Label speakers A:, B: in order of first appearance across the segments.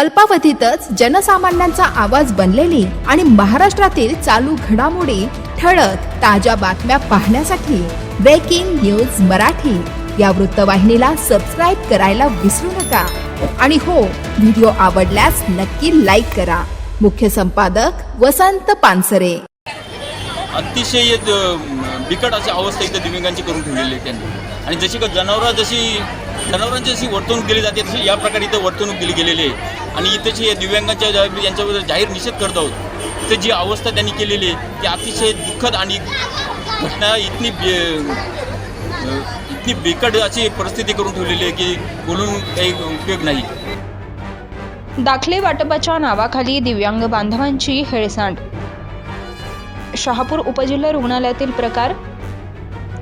A: अल्पावधीतच जनसामान्यांचा आवाज बनलेली आणि महाराष्ट्रातील चालू घडामोडी ठळक ताज्या बातम्या पाहण्यासाठी ब्रेकिंग न्यूज मराठी. या वृत्तवाहिनीला सबस्क्राईब करायला विसरू नका. आणि हो व्हिडिओ आवडल्यास नक्की लाईक करा. मुख्य संपादक वसंत पानसरे.
B: अतिशय बिकट अशी अवस्था इथं दिव्यांगांची करून ठेवलेली आहे त्यांनी. आणि जशी का जनावरं जशी जनावरांची जशी वर्तवणूक केली जाते तशी या प्रकारे इथं वर्तवणूक केली गेलेली आहे. आणि इथंची या दिव्यांगांच्या यांच्याबद्दल जाहीर निषेध करत आहोत तर जी अवस्था त्यांनी केलेली आहे ती अतिशय दुःखद आणि घटना इतनी बे- इतनी बिकट अशी परिस्थिती करून ठेवलेली आहे की बोलून काही उपयोग नाही.
C: दाखले वाटपाच्या नावाखाली दिव्यांग बांधवांची हेळसांड. शहापूर उपजिल्हा रुग्णालयातील प्रकार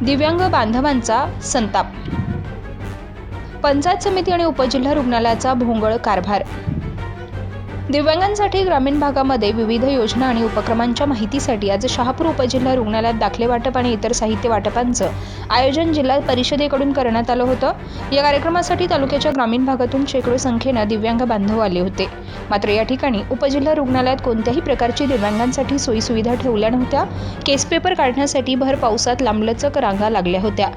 C: दिव्यांग बांधवांचा संताप. पंचायत समिती आणि उपजिल्हा रुग्णालयाचा भोंगळ कारभार. दिव्यांगांसाठी ग्रामीण भागामध्ये विविध योजना आणि उपक्रमांच्या माहितीसाठी आज शहापूर उपजिल्हा रुग्णालयात दाखले वाटप आणि इतर साहित्य वाटपांचं आयोजन जिल्हा परिषदेकडून करण्यात आलं होतं. या कार्यक्रमासाठी तालुक्याच्या ग्रामीण भागातून शेकडो संख्येनं दिव्यांग बांधव आले होते. मात्र या ठिकाणी उपजिल्हा रुग्णालयात कोणत्याही प्रकारची दिव्यांगांसाठी सोयीसुविधा ठेवल्या नव्हत्या. केस पेपर काढण्यासाठी भर पावसात लांबलचक रांगा लागल्या होत्या.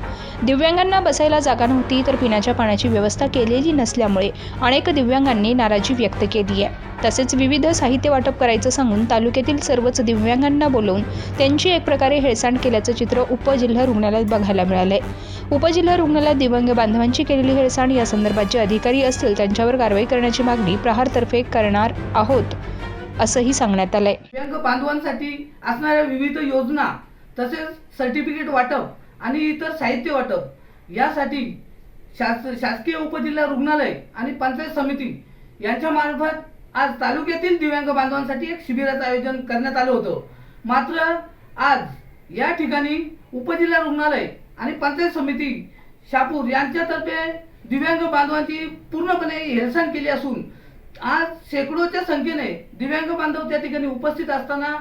C: दिव्यांगांना बसायला जागा नव्हती तर पिण्याच्या पाण्याची व्यवस्था केलेली नसल्यामुळे अनेक दिव्यांगांनी नाराजी व्यक्त केली आहे. तसेच विविध साहित्य वाटप करायचं सांगून तालुक्यातील सर्वच दिव्यांगांना बोलवून त्यांची एक प्रकारे हेळसांड केल्याचं चित्र उपजिल्हा रुग्णालयात बघायला मिळालंय. उपजिल्हा रुग्णालयात दिव्यांग बांधवांची केलेली हेळसांड या संदर्भात जे अधिकारी असतील त्यांच्यावर कारवाई करण्याची मागणी प्रहारतर्फे करणार आहोत असंही सांगण्यात आलंय.
D: दिव्यांग बांधवांसाठी असणाऱ्या विविध योजना तसेच सर्टिफिकेट वाटप आणि इतर साहित्य वाटप यासाठी शास शासकीय उपजिल्हा रुग्णालय आणि पंचायत समिती यांच्या मार्फत आज तालुक्यातील दिव्यांग बांधवांसाठी एक शिबिराचं आयोजन करण्यात आलं होतं. मात्र आज या ठिकाणी उपजिल्हा रुग्णालय आणि पंचायत समिती शापूर यांच्यातर्फे दिव्यांग बांधवांची पूर्णपणे हेळसांड केली असून आज शेकडोच्या संख्येने दिव्यांग बांधव त्या ठिकाणी उपस्थित असताना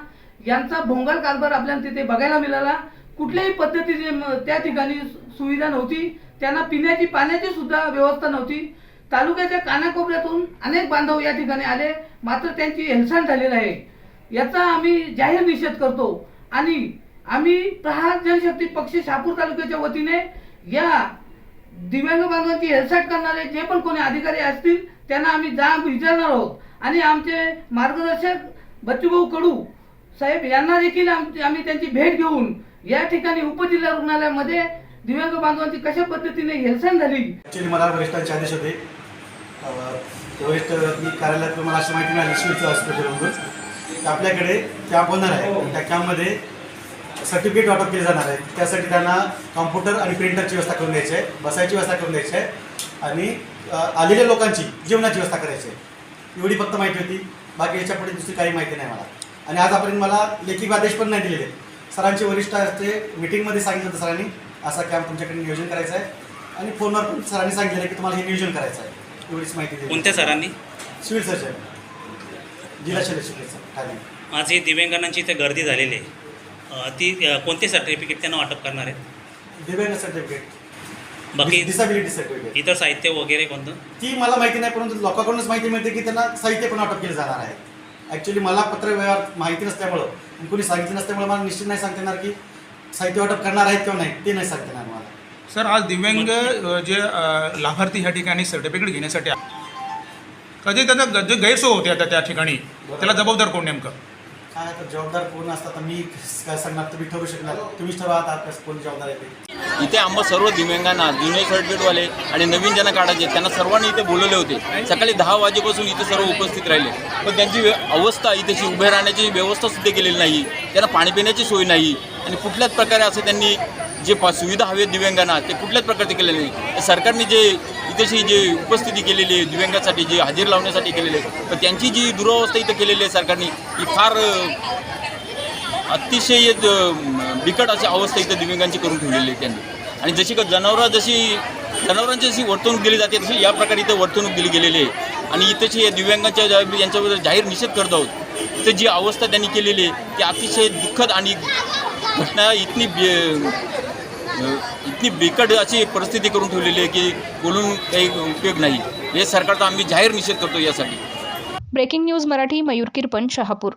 D: यांचा भोंगाल कारभार आपल्याला तिथे बघायला मिळाला. कुठल्याही पद्धतीची त्या ठिकाणी सु- सुविधा नव्हती. त्यांना पिण्याची पाण्याची सुद्धा व्यवस्था नव्हती. तालुक्याच्या कानाकोपऱ्यातून अनेक बांधव या ठिकाणी आले. मात्र त्यांची हेळसांड झालेली आहे. याचा आम्ही जाहीर निषेध करतो. आणि आम्ही प्रहार जनशक्ती पक्ष शापूर तालुक्याच्या वतीने या दिव्यांग बांधवांची हेळसाट करणारे जे पण कोणी अधिकारी असतील त्यांना आम्ही जाब विचारणार आहोत. आणि आमचे मार्गदर्शक बच्चूभाऊ कडू साहेब यांना देखील आम्ही त्यांची भेट घेऊन या ठिकाणी उपजिल्हा रुग्णालयामध्ये दिव्यांग बांधवांची कशा पद्धतीने हेळसांड झाली?
E: मला वरिष्ठांचे आदेश होते वरिष्ठ कार्यालयात मला अशी माहिती मिळाली शिवचं हॉस्पिटलमधून. की आपल्याकडे कॅम्प होणार आहे. त्या कॅम्पमध्ये सर्टिफिकेट वाटप केले जाणार आहे. त्यासाठी त्यांना कॉम्प्युटर आणि प्रिंटरची व्यवस्था करून द्यायची आहे बसायची व्यवस्था करून द्यायची आहे. आणि आलेल्या लोकांची जेवणाची व्यवस्था करायची आहे. एवढी फक्त माहिती होती. बाकी याच्यापुढे दुसरी काही माहिती नाही मला. आणि आजपर्यंत मला लेखी आदेश पण नाही दिलेले. सरांचे वरिष्ठ असते मिटिंगमध्ये सांगितलं होतं सरांनी असा कॅम्प तुमच्याकडे नियोजन करायचं आहे. आणि फोनवर पण सरांनी सांगितलेलं आहे की तुम्हाला हे नियोजन करायचं आहे. एवढीच माहिती दिली.
F: कोणत्या सरांनी?
E: Civil surgeon. जिल्हा शल्य चिकित्सक ठाणे.
F: आज ही दिव्यांगांची इथे गर्दी झालेली आहे. अ, ती अ, कोणते सर्टिफिकेट त्यांना वाटप करणार आहेत?
E: दिव्यांग सर्टिफिकेट
F: बाकी
E: डिसेबिलिटी सर्टिफिकेट
F: इतर साहित्य वगैरे कोणतं?
E: ती मला माहिती नाही परंतु लोकांकडूनच माहिती मिळते की त्यांना साहित्य पण वाटप केलं जाणार आहे. ॲक्च्युली मला पत्र व्यवहार माहिती नसल्यामुळं आणि कोणी सांगितलं नसल्यामुळे मला निश्चित नाही सांगता येणार की साहित्य वाटप करणार आहेत किंवा नाही ते नाही सांगता येणार.
G: सर आज दिव्यांग जे लाभार्थी ह्या ठिकाणी सर्टिफिकेट घेण्यासाठी कधी त्याचा जे गैरसोय होते आता त्या ठिकाणी त्याला जबाबदार कोण नेमकं?
E: काय आता जबाबदार कोण असतात तर मी काय सांगणार तुम्ही ठरवू शकणार. तुम्हीच ठरवा आता कसं कोण जबाबदार आहे ते.
B: इथे आम्हा सर्व दिव्यांगांना जुने सर्टिफिकेटवाले आणि नवीन ज्यांना काढायचे त्यांना सर्वांनी इथे बोलवले होते. सकाळी दहा वाजेपासून इथे सर्व उपस्थित राहिले. पण त्यांची अवस्था इथेची उभे राहण्याची व्यवस्था सुद्धा केलेली नाही. त्यांना पाणी पिण्याची सोय नाही. आणि कुठल्याच प्रकारे असं त्यांनी जे पा सुविधा हवे आहेत दिव्यांगांना ते कुठल्याच प्रकारचे केलेले नाही. तर सरकारने जे इथेशी जे उपस्थिती केलेली आहे दिव्यांगासाठी जे हजेर लावण्यासाठी केलेले आहे तर त्यांची जी दुरावस्था इथं केलेली आहे सरकारने ही फार अतिशय बिकट अशी अवस्था इथं दिव्यांगांची करून ठेवलेली आहे त्यांनी. आणि जशी का जनावरं जशी जनावरांची जशी वर्तवणूक दिली जाते तशी या प्रकारे इथं वर्तवणूक दिली गेलेली आहे. आणि इथेची या दिव्यांगांच्या यांच्याबद्दल जाहीर निषेध करत आहोत इथं जी अवस्था त्यांनी केलेली आहे ती अतिशय दुःखद आणि घटना इतनी इतकी इतनी बिकट अशी परिस्थिती करून ठेवलेली आहे की बोलून काही उपयोग नाही. हे सरकारचा आम्ही जाहीर निषेध करतो यासाठी.
C: Breaking news Marathi Mayur Kirpan Shahapur.